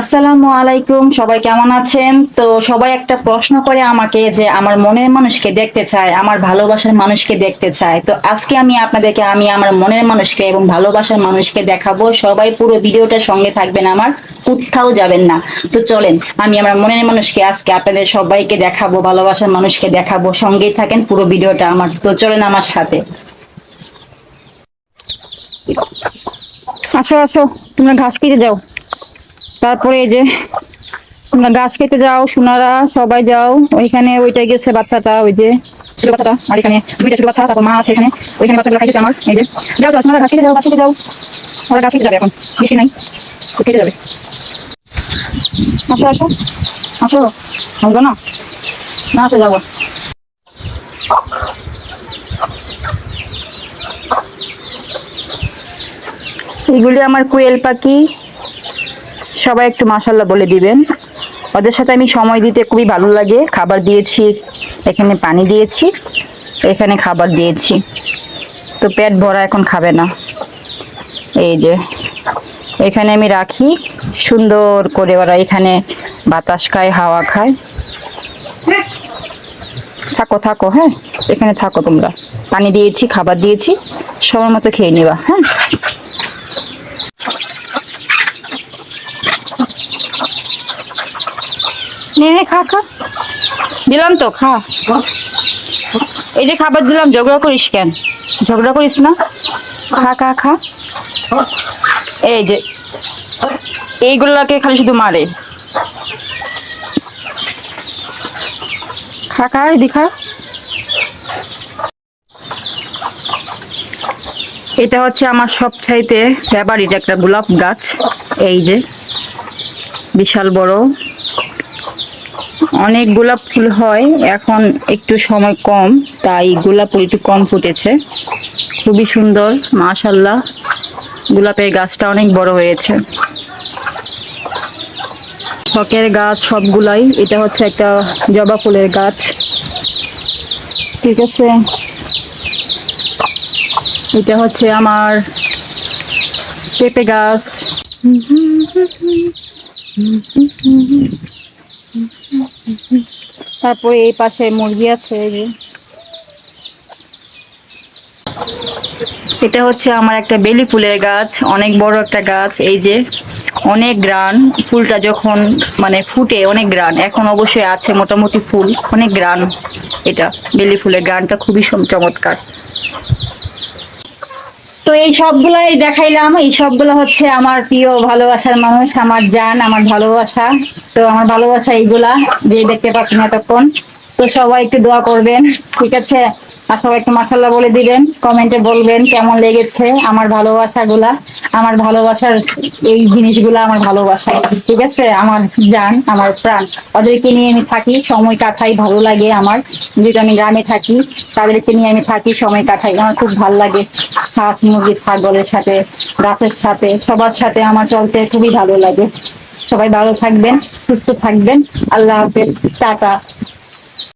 আসসালামু আলাইকুম, সবাই কেমন আছেন? তো সবাই একটা প্রশ্ন করে আমাকে যে আমার মনের মানুষকে দেখতে চায়, আমার ভালোবাসার মানুষকে দেখতে চায়। তো আজকে আমি আপনাদেরকে, আমি আমার মনের মানুষকে এবং ভালোবাসার মানুষকে দেখাবো। সবাই পুরো ভিডিওটা সঙ্গে থাকবেন আমার, কোথাও যাবেন না। তো চলেন, আমি আমার মনের মানুষকে আজকে আপনাদের সবাইকে দেখাবো, ভালোবাসার মানুষকে দেখাবো। সঙ্গেই থাকেন পুরো ভিডিওটা আমার। তো চলেন আমার সাথে। আসো আসো, তোমরা ঘাস কেটে যাও তারপরে এই যে, তোমরা গাছ খেতে যাও, সোনারা, সবাই যাও। ওইখানে ওইটা গেছে বাচ্চাটা, ওই যে তারপর মা আছে এখানে। ওইখানে আমার, এই যে। যাও যাও এখন আসো না? না যাব। এগুলি আমার কোয়েল পাখি। সবাই একটু মাসাল্লাহ বলে দিবেন। ওদের সাথে আমি সময় দিতে খুবই ভালো লাগে। খাবার দিয়েছি, এখানে পানি দিয়েছি, এখানে খাবার দিয়েছি। তো পেট ভরা এখন খাবে না। এই যে, এখানে আমি রাখি। সুন্দর করে ওরা এখানে বাতাস খায়, হাওয়া খায়। থাকো থাকো হ্যাঁ? এখানে থাকো তোমরা। পানি দিয়েছি, খাবার দিয়েছি। সময় মতো খেয়ে নেবা হ্যাঁ? নে নে, খা খা। দিলাম তো, খা। এই যে খাবার দিলাম, ঝগড়া করিস কেন? ঝগড়া করিস না? খা খা খা। এই যে, এইগুলাকে খালি শুধু মারে। খা খা এদি খা। এটা হচ্ছে আমার সবচাইতে ফেভারিট একটা গোলাপ গাছ। এই যে, বিশাল বড়। অনেক গোলাপ ফুল হয়, এখন একটু সময় কম, তাই গোলাপ ফুল একটু কম ফুটেছে। খুবই সুন্দর মাশাল্লাহ গোলাপের গাছটা অনেক বড় হয়েছে। শখের গাছ সবগুলাই, এটা হচ্ছে একটা জবা ফুলের গাছ। ঠিক আছে। এটা হচ্ছে আমার পেঁপে গাছ। তারপরে এই পাশে মুরগি আছে, এই যে। এটা হচ্ছে আমার একটা বেলি ফুলের গাছ, অনেক বড় একটা গাছ, এই যে অনেক গ্রান। ফুলটা যখন মানে ফুটে, অনেক গ্রান। এখন অবশ্যই আছে মোটামুটি ফুল, অনেক গ্রান এটা। বেলি ফুলের গ্রানটা খুবই চমৎকার। তো এই সবগুলাই দেখাইলাম। এই সবগুলো হচ্ছে আমার প্রিয় ভালোবাসার মানুষ, আমার যান আমার ভালোবাসা। তো আমার ভালোবাসা এইগুলা, যে দেখতে পাচ্ছেন এতক্ষণ। তো সবাই একটু দোয়া করবেন, ঠিক আছে? আর সবাই একটু মাসাল্লাহ বলে দিবেন, কমেন্টে বলবেন কেমন লেগেছে আমার ভালোবাসাগুলা, আমার ভালোবাসার এই জিনিসগুলা আমার ভালোবাসা ঠিক আছে? আমার জান, আমার প্রাণ। ওদেরকে নিয়ে আমি থাকি, সময় কাটাই, ভালো লাগে আমার। যেহেতু আমি গ্রামে থাকি, তাদেরকে নিয়ে আমি থাকি, সময় কাটাই। আমার খুব ভালো লাগে হাঁস, মুরগি, ছাগলের সাথে, গাছের সাথে, সবার সাথে আমার চলতে খুবই ভালো লাগে। সবাই ভালো থাকবেন, সুস্থ থাকবেন। আল্লাহ হাফেজ। টাটা।